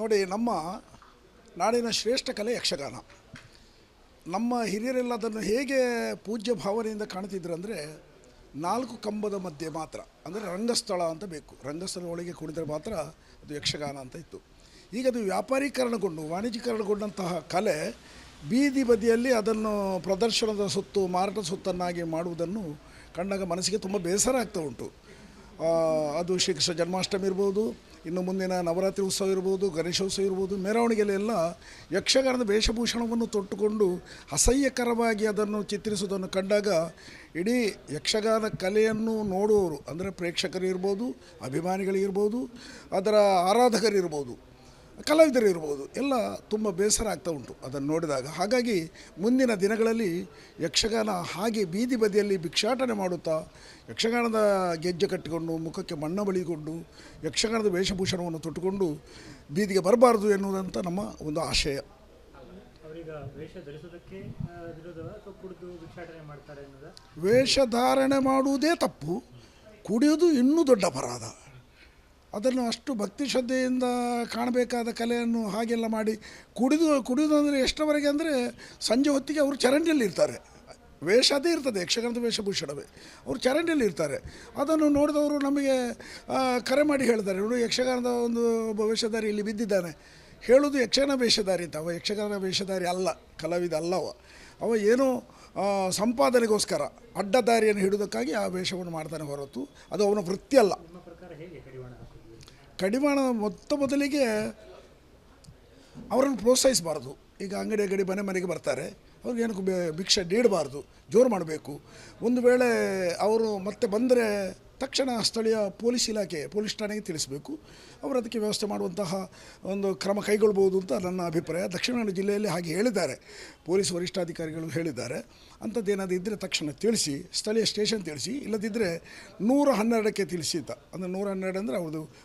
ನೋಡಿ, ನಮ್ಮ ನಾಡಿನ ಶ್ರೇಷ್ಠ ಕಲೆ ಯಕ್ಷಗಾನ. ನಮ್ಮ ಹಿರಿಯರೆಲ್ಲ ಅದನ್ನು ಹೇಗೆ ಪೂಜ್ಯ ಭಾವನೆಯಿಂದ ಕಾಣ್ತಿದ್ರು ಅಂದರೆ, ನಾಲ್ಕು ಕಂಬದ ಮಧ್ಯೆ ಮಾತ್ರ, ಅಂದರೆ ರಂಗಸ್ಥಳ ಅಂತ ಬೇಕು. ರಂಗಸ್ಥಳ ಒಳಗೆ ಕುಣಿದರೆ ಮಾತ್ರ ಅದು ಯಕ್ಷಗಾನ ಅಂತ ಇತ್ತು. ಈಗ ಅದು ವ್ಯಾಪಾರೀಕರಣಗೊಂಡು, ವಾಣಿಜ್ಯೀಕರಣಗೊಂಡಂತಹ ಕಲೆ ಬೀದಿ ಬದಿಯಲ್ಲಿ ಅದನ್ನು ಪ್ರದರ್ಶನದ ಸುತ್ತು ಮಾರಾಟ ಸುತ್ತನ್ನಾಗಿ ಮಾಡುವುದನ್ನು ಕಂಡಾಗ ಮನಸ್ಸಿಗೆ ತುಂಬ ಬೇಸರ ಆಗ್ತಾ ಉಂಟು. ಅದು ಶ್ರೀಕೃಷ್ಣ ಜನ್ಮಾಷ್ಟಮಿ ಇರ್ಬೋದು ಇನ್ನು ಮುಂದಿನ ನವರಾತ್ರಿ ಉತ್ಸವ ಇರ್ಬೋದು ಗಣೇಶೋತ್ಸವ ಇರ್ಬೋದು, ಮೆರವಣಿಗೆಯಲ್ಲೆಲ್ಲ ಯಕ್ಷಗಾನದ ವೇಷಭೂಷಣವನ್ನು ತೊಟ್ಟುಕೊಂಡು ಅಸಹ್ಯಕರವಾಗಿ ಅದನ್ನು ಚಿತ್ರಿಸುವುದನ್ನು ಕಂಡಾಗ ಇಡೀ ಯಕ್ಷಗಾನ ಕಲೆಯನ್ನು ನೋಡುವವರು, ಅಂದರೆ ಪ್ರೇಕ್ಷಕರು ಇರ್ಬೋದು ಅಭಿಮಾನಿಗಳಿರ್ಬೋದು ಅದರ ಆರಾಧಕರಿರ್ಬೋದು ಕಲಾವಿದರು ಇರ್ಬೋದು ಎಲ್ಲ ತುಂಬ ಬೇಸರ ಆಗ್ತಾ ಉಂಟು ಅದನ್ನು ನೋಡಿದಾಗ. ಹಾಗಾಗಿ ಮುಂದಿನ ದಿನಗಳಲ್ಲಿ ಯಕ್ಷಗಾನ ಹಾಗೆ ಬೀದಿ ಬದಿಯಲ್ಲಿ ಭಿಕ್ಷಾಟನೆ ಮಾಡುತ್ತಾ ಯಕ್ಷಗಾನದ ಗೆಜ್ಜೆ ಕಟ್ಟಿಕೊಂಡು ಮುಖಕ್ಕೆ ಮಣ್ಣ ಬಳಿಕೊಂಡು ಯಕ್ಷಗಾನದ ವೇಷಭೂಷಣವನ್ನು ತೊಟ್ಟುಕೊಂಡು ಬೀದಿಗೆ ಬರಬಾರ್ದು ಎನ್ನುವುದಂತ ನಮ್ಮ ಒಂದು ಆಶಯ. ಅವರೀಗ ವೇಷ ಧರಿಸೋದಕ್ಕೆ ವಿರೋಧವ ಅಥವಾ ಭಿಕ್ಷಾಟನೆ ಮಾಡ್ತಾರೆ ಅನ್ನೋದ ವೇಷಧಾರಣೆ ಮಾಡುವುದೇ ತಪ್ಪು ಕುಡಿಯುವುದು ಇನ್ನೂ ದೊಡ್ಡ ಅಪರಾಧ. ಅದನ್ನು ಅಷ್ಟು ಭಕ್ತಿ ಶ್ರದ್ಧೆಯಿಂದ ಕಾಣಬೇಕಾದ ಕಲೆಯನ್ನು ಹಾಗೆಲ್ಲ ಮಾಡಿ ಕುಡಿದು ಕುಡಿದು ಅಂದರೆ ಎಷ್ಟರವರೆಗೆ ಅಂದರೆ ಸಂಜೆ ಹೊತ್ತಿಗೆ ಅವರು ಚರಂಡಿಯಲ್ಲಿ ಇರ್ತಾರೆ. ವೇಷ ಅದೇ ಇರ್ತದೆ, ಯಕ್ಷಗಾನದ ವೇಷಭೂಷಣವೇ. ಅವರು ಚರಂಡಿಯಲ್ಲಿ ಇರ್ತಾರೆ. ಅದನ್ನು ನೋಡಿದವರು ನಮಗೆ ಕರೆ ಮಾಡಿ ಹೇಳ್ತಾರೆ, ನೋಡಿ, ಯಕ್ಷಗಾನದ ಒಂದು ಒಬ್ಬ ವೇಷಧಾರಿ ಇಲ್ಲಿ ಬಿದ್ದಿದ್ದಾನೆ. ಹೇಳೋದು ಯಕ್ಷಗಾನ ವೇಷಧಾರಿ ಅಂತ. ಅವ ಯಕ್ಷಗಾನ ವೇಷಧಾರಿ ಅಲ್ಲ, ಕಲಾವಿದ ಅಲ್ಲವ ಅವ ಏನೋ ಸಂಪಾದನೆಗೋಸ್ಕರ ಅಡ್ಡದಾರಿಯನ್ನು ಹಿಡಿಯೋದಕ್ಕಾಗಿ ಆ ವೇಷವನ್ನು ಮಾಡ್ತಾನೆ ಹೊರತು ಅದು ಅವನ ವೃತ್ತಿ ಹೇಗೆ ಕಡಿವಾಣ ಮೊತ್ತ ಮೊದಲಿಗೆ ಅವರನ್ನು ಪ್ರೋತ್ಸಾಹಿಸಬಾರ್ದು. ಈಗ ಅಂಗಡಿ ಅಂಗಡಿ ಮನೆ ಮನೆಗೆ ಬರ್ತಾರೆ. ಅವ್ರಿಗೆ ಏನಕ್ಕೂ ಭಿಕ್ಷೆ ನೀಡಬಾರ್ದು. ಜೋರು ಮಾಡಬೇಕು. ಒಂದು ವೇಳೆ ಅವರು ಮತ್ತೆ ಬಂದರೆ ತಕ್ಷಣ ಸ್ಥಳೀಯ ಪೊಲೀಸ್ ಇಲಾಖೆ, ಪೊಲೀಸ್ ಠಾಣೆಗೆ ತಿಳಿಸಬೇಕು. ಅವರು ಅದಕ್ಕೆ ವ್ಯವಸ್ಥೆ ಮಾಡುವಂತಹ ಒಂದು ಕ್ರಮ ಕೈಗೊಳ್ಬೋದು ಅಂತ ನನ್ನ ಅಭಿಪ್ರಾಯ. ದಕ್ಷಿಣ ಕನ್ನಡ ಜಿಲ್ಲೆಯಲ್ಲಿ ಹಾಗೆ ಹೇಳಿದ್ದಾರೆ. ಪೊಲೀಸ್ ವರಿಷ್ಠಾಧಿಕಾರಿಗಳು ಹೇಳಿದ್ದಾರೆ. ಅಂಥದ್ದೇನಾದರೂ ಇದ್ದರೆ ತಕ್ಷಣ ತಿಳಿಸಿ, ಸ್ಥಳೀಯ ಸ್ಟೇಷನ್ ತಿಳಿಸಿ ಇಲ್ಲದಿದ್ದರೆ ನೂರ ಹನ್ನೆರಡಕ್ಕೆ ಅಂತ. ಅಂದರೆ ನೂರ ಹನ್ನೆರಡು ಅಂದರೆ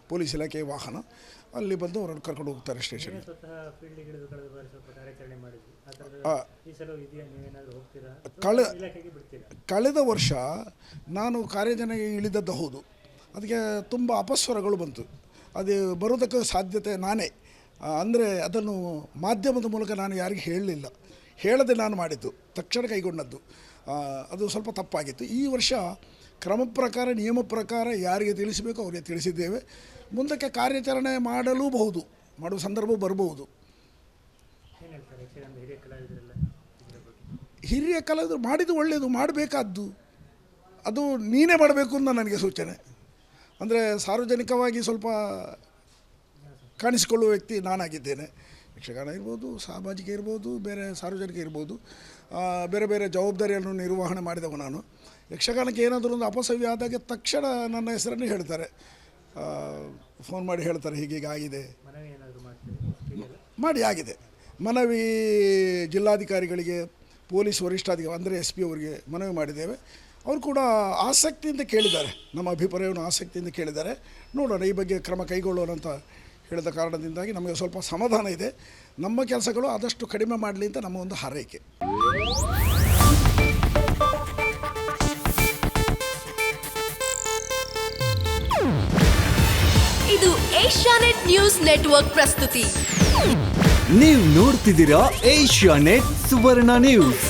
ಪೊಲೀಸ್ ಇಲಾಖೆಯ ವಾಹನ. ಅಲ್ಲಿ ಬಂದು ಅವರನ್ನು ಕರ್ಕೊಂಡು ಹೋಗ್ತಾರೆ ಸ್ಟೇಷನ್ ಕಳೆ- ಕಳೆದ ವರ್ಷ ನಾನು ಕಾರ್ಯಾಚರಣೆಗೆ ಇಳಿದದ್ದು ಹೌದು. ಅದಕ್ಕೆ ತುಂಬ ಅಪಸ್ವರಗಳು ಬಂತು. ಅದು ಬರೋದಕ್ಕೆ ಸಾಧ್ಯತೆ ನಾನೇ. ಅಂದರೆ ಅದನ್ನು ಮಾಧ್ಯಮದ ಮೂಲಕ ನಾನು ಯಾರಿಗೂ ಹೇಳಲಿಲ್ಲ. ಹೇಳದೆ ನಾನು ಮಾಡಿದ್ದು ತಕ್ಷಣ ಕೈಗೊಂಡದ್ದು. ಅದು ಸ್ವಲ್ಪ ತಪ್ಪಾಗಿತ್ತು. ಈ ವರ್ಷ ಕ್ರಮ ಪ್ರಕಾರ, ನಿಯಮ ಪ್ರಕಾರ ಯಾರಿಗೆ ತಿಳಿಸಬೇಕು ಅವರಿಗೆ ತಿಳಿಸಿದ್ದೇವೆ. ಮುಂದಕ್ಕೆ ಕಾರ್ಯಾಚರಣೆ ಮಾಡಲೂಬಹುದು, ಮಾಡುವ ಸಂದರ್ಭ ಬರಬಹುದು. ಹಿರಿಯ ಕಲಾವಿದರು ಮಾಡಿದ್ದು ಒಳ್ಳೆಯದು, ಮಾಡಬೇಕಾದ್ದು. ಅದು ನೀನೇ ಮಾಡಬೇಕು ಅಂತ ನನಗೆ ಸೂಚನೆ. ಅಂದರೆ ಸಾರ್ವಜನಿಕವಾಗಿ ಸ್ವಲ್ಪ ಕಾಣಿಸಿಕೊಳ್ಳುವ ವ್ಯಕ್ತಿ ನಾನಾಗಿದ್ದೇನೆ. ಯಕ್ಷಗಾನ ಇರ್ಬೋದು ಸಾಮಾಜಿಕ ಇರ್ಬೋದು ಬೇರೆ ಸಾರ್ವಜನಿಕ ಇರ್ಬೋದು ಬೇರೆ ಬೇರೆ ಜವಾಬ್ದಾರಿಯನ್ನು ನಿರ್ವಹಣೆ ಮಾಡಿದವ ನಾನು. ಯಕ್ಷಗಾನಕ್ಕೆ ಏನಾದರೂ ಒಂದು ಅಪಸವ್ಯ ಆದಾಗ ತಕ್ಷಣ ನನ್ನ ಹೆಸರನ್ನು ಹೇಳ್ತಾರೆ. ಫೋನ್ ಮಾಡಿ ಹೇಳ್ತಾರೆ ಹೀಗೀಗ ಆಗಿದೆ. ಮಾಡಿ ಆಗಿದೆ. ಮನವಿ ಜಿಲ್ಲಾಧಿಕಾರಿಗಳಿಗೆ ಪೊಲೀಸ್ ವರಿಷ್ಠಾಧಿಕಾರಿ ಅಂದರೆ ಎಸ್ ಪಿ ಅವರಿಗೆ ಮನವಿ ಮಾಡಿದ್ದೇವೆ. ಅವರು ಕೂಡ ಆಸಕ್ತಿಯಿಂದ ಕೇಳಿದ್ದಾರೆ. ನಮ್ಮ ಅಭಿಪ್ರಾಯವನ್ನು ಆಸಕ್ತಿಯಿಂದ ಕೇಳಿದ್ದಾರೆ. ನೋಡೋಣ ಈ ಬಗ್ಗೆ ಕ್ರಮ ಕೈಗೊಳ್ಳೋಣ ಅಂತ ಹೇಳಿದ ಕಾರಣದಿಂದಾಗಿ ನಮಗೆ ಸ್ವಲ್ಪ ಸಮಾಧಾನ ಇದೆ. ನಮ್ಮ ಕೆಲಸಗಳು ಆದಷ್ಟು ಕಡಿಮೆ ಮಾಡಲಿ ಅಂತ ನಮ್ಮ ಒಂದು ಹಾರೈಕೆ. ಇದು ಏಷ್ಯಾನೆಟ್ ನ್ಯೂಸ್ ನೆಟ್ವರ್ಕ್ ಪ್ರಸ್ತುತಿ. ನೀವು ನೋಡ್ತಿದ್ದೀರಾ ಏಷ್ಯಾ ನೆಟ್ ಸುವರ್ಣ ನ್ಯೂಸ್.